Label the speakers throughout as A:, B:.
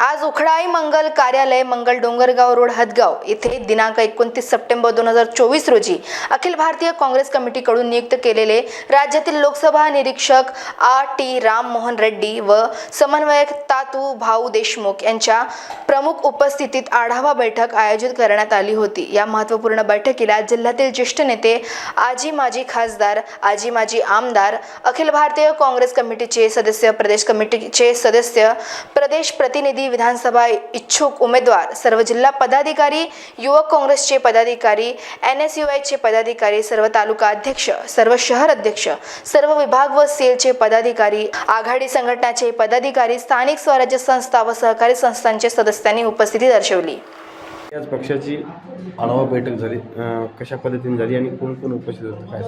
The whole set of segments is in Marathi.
A: आज उखडाई मंगल कार्यालय मंगल डोंगरगाव रोड हदगाव. येथे दिनांक एकोणतीस सप्टेंबर दोन हजार चोवीस रोजी अखिल भारतीय काँग्रेस कमिटीकडून नियुक्त केलेले राज्यातील लोकसभा निरीक्षक आर टी राममोहन रेड्डी व समन्वयक तातू भाऊ देशमुख यांच्या प्रमुख उपस्थितीत आढावा बैठक आयोजित करण्यात आली होती. या महत्त्वपूर्ण बैठकीला जिल्ह्यातील ज्येष्ठ नेते आजी माजी खासदार आजी माजी आमदार अखिल भारतीय काँग्रेस कमिटीचे सदस्य प्रदेश कमिटीचे सदस्य प्रदेश प्रतिनिधी विधानसभा इच्छुक उमेदवार सर्व जिल्हा पदाधिकारी युवक काँग्रेसचे पदाधिकारी एन एस यू आयचे पदाधिकारी सर्व तालुका अध्यक्ष सर्व शहर अध्यक्ष सर्व विभाग व सेलचे पदाधिकारी आघाडी संघटनाचे पदाधिकारी स्थानिक स्वराज्य संस्था व सहकारी संस्थांचे सदस्यांनी उपस्थिती दर्शवली.
B: याच पक्षाची आढावा बैठक झाली. कशा पद्धतीने झाली आणि कोण कोण उपस्थित होतं? काय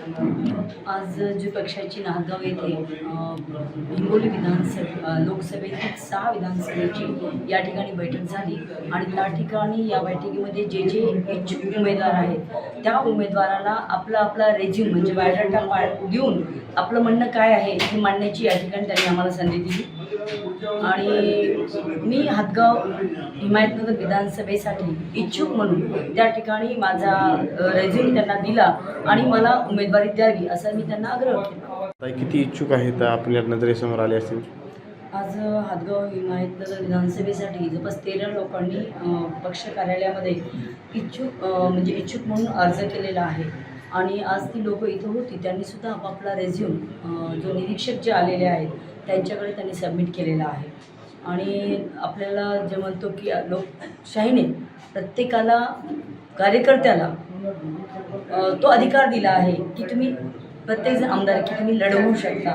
C: आज जी पक्षाची नांदगाव येथे हिंगोली विधानसभा लोकसभेतील सहा विधानसभेची या ठिकाणी बैठक झाली आणि त्या ठिकाणी या बैठकीमध्ये जे जे इच्छुक उमेदवार आहेत त्या उमेदवाराला आपला आपला रेझ्यूम म्हणजे बायोडाटा पा- देऊन आपलं म्हणणं काय आहे हे मांडण्याची या ठिकाणी त्यांनी आम्हाला संधी दिली. आणि मी हातगाव हिमायतनगर विधानसभेसाठी इच्छुक म्हणून त्या ठिकाणी माझा रेझ्यूम त्यांना दिला आणि मला उमेदवार द्यावी असा मी त्यांना आग्रह केला.
B: ताई किती इच्छुक आहेत आपल्या नजरेसमोर आले असतील
C: आज हातगाव हिमायतनगर विधानसभेसाठी जवळपास तेरा लोकांनी पक्ष कार्यालयामध्ये इच्छुक म्हणजे इच्छुक म्हणून अर्ज केलेला आहे. आणि आज ती लोक इथं होती त्यांनी सुद्धा आपापला रेझ्यूम जो निरीक्षक जे आलेले आहेत त्यांच्याकडे त्यांनी सबमिट केलेला आहे. आणि आपल्याला जे म्हणतो की लोकशाहीने प्रत्येकाला कार्यकर्त्याला तो अधिकार दिला आहे की तुम्ही प्रत्येकजण आमदार की तुम्ही लढवू शकता.